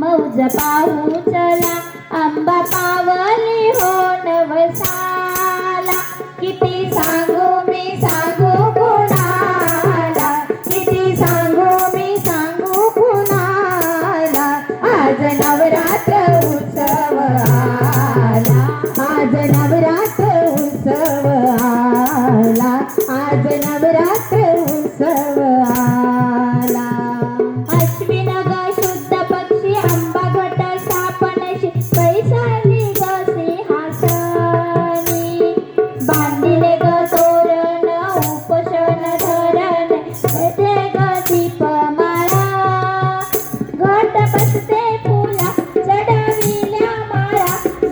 मौज पाहू चला. आंबा पावली हो नवसाला. किती सांगू मी सांगू कुणाला. किती सांगू मी सांगू कुणाला. आज नवरात्र उत्सव आला आज नवरात्र उत्सव आला आज नवरात्र उत्सव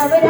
habrá